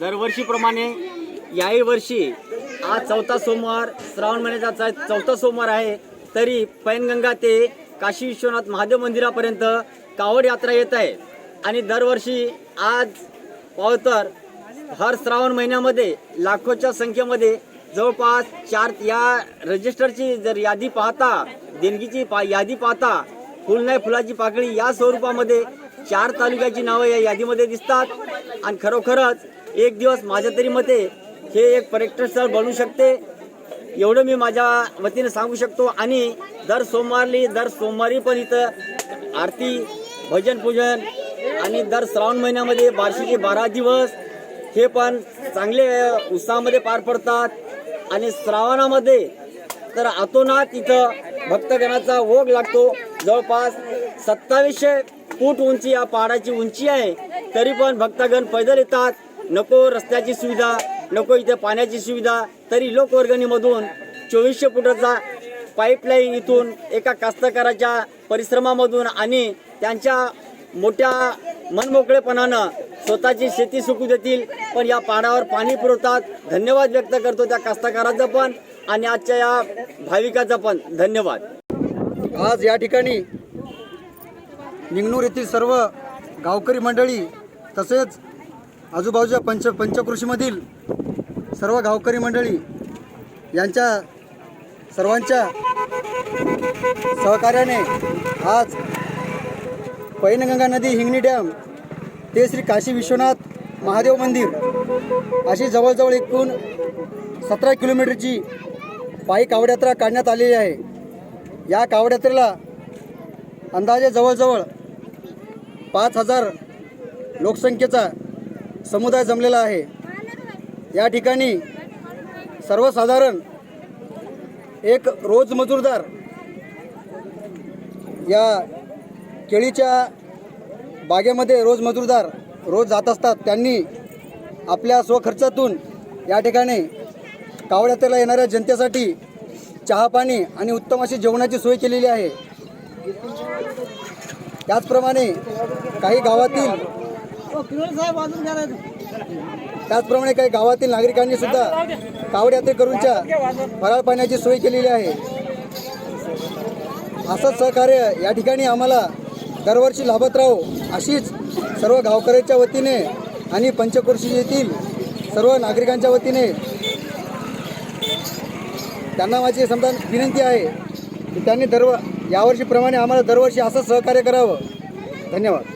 दरवर्षीप्रमाणे याही वर्षी आज चौथा सोमवार श्रावण महिन्याचा चौथा सोमवार आहे तरी पैनगंगा ते काशी विश्वनाथ महादेव मंदिरापर्यंत कावड यात्रा येत आहे. आणि दरवर्षी आज पावतर हर श्रावण महिन्यामध्ये लाखोच्या संख्येमध्ये जवळपास चार या रजिस्टरची जर यादी पाहता देणगीची पा यादी पाहता फुल नाही फुलाची पाकळी या स्वरूपामध्ये चार तालुक्याची नावं या यादीमध्ये दिसतात. आणि खरोखरच एक दिवस माझ्या तरी मते हे एक पर्यटन स्थळ बनू शकते. एवढं मी माझ्या वतीने सांगू शकतो. आणि दर सोमवारली दर सोमवारी पण इथं आरती भजन पूजन आणि दर श्रावण महिन्यामध्ये बार्शीचे बारा दिवस हे पण चांगले उत्साहामध्ये पार पडतात. आणि श्रावणामध्ये तर आतोनात इथं भक्तगणाचा ओघ लागतो. जवळपास सत्तावीसशे फूट उंची या पहाडाची उंची आहे. तरी पण भक्तगण पैदल येतात. नको रस्त्याची सुविधा नको इथे पाण्याची सुविधा तरी लोकवर्गणीमधून चोवीसशे फुटाचा पाईपलाईन इथून एका कास्तकाराच्या परिश्रमामधून आणि त्यांच्या मोठ्या मनमोकळेपणानं स्वतःची शेती सुकू देतील. पण या पाण्यावर पाणी पुरवतात. धन्यवाद व्यक्त करतो त्या कास्तकाराचा पण आणि आजच्या या भाविकाचा पण. धन्यवाद. आज या ठिकाणी निंगणूर येथील सर्व गावकरी मंडळी तसेच आजूबाजूच्या पंच पंचकृषीमधील सर्व गावकरी मंडळी यांच्या सर्वांच्या सहकार्याने आज पैनगंगा नदी हिंगणी डॅम ते श्री काशी विश्वनाथ महादेव मंदिर अशी जवळजवळ एकूण सतरा किलोमीटरची पायी कावडयात्रा काढण्यात आलेली आहे. या कावडयात्रेला अंदाजे जवळजवळ पाच हजार लोकसंख्येचा समुदाय जमलेला आहे. या ठिकाणी सर्वसाधारण एक रोज मजूरदार या केळीच्या बागेमध्ये रोज मजूरदार रोज जात असतात. त्यांनी आपल्या स्वखर्चातून या ठिकाणी कावळ्यातला येणाऱ्या जनतेसाठी चहापाणी आणि उत्तम अशी जेवणाची सोय केलेली आहे. त्याचप्रमाणे काही गावातील त्याचप्रमाणे काही गावातील नागरिकांनी सुद्धा कावड यात्रेकरूंच्या फराळ पाण्याची सोय केलेली आहे. असंच सहकार्य या ठिकाणी आम्हाला दरवर्षी लाभत राहो अशीच सर्व गावकऱ्यांच्या वतीने आणि पंचकृषी येथील सर्व नागरिकांच्या वतीने त्यांना माझी समजा विनंती आहे की त्यांनी दरव यावर्षीप्रमाणे आम्हाला दरवर्षी असंच सहकार्य करावं. धन्यवाद.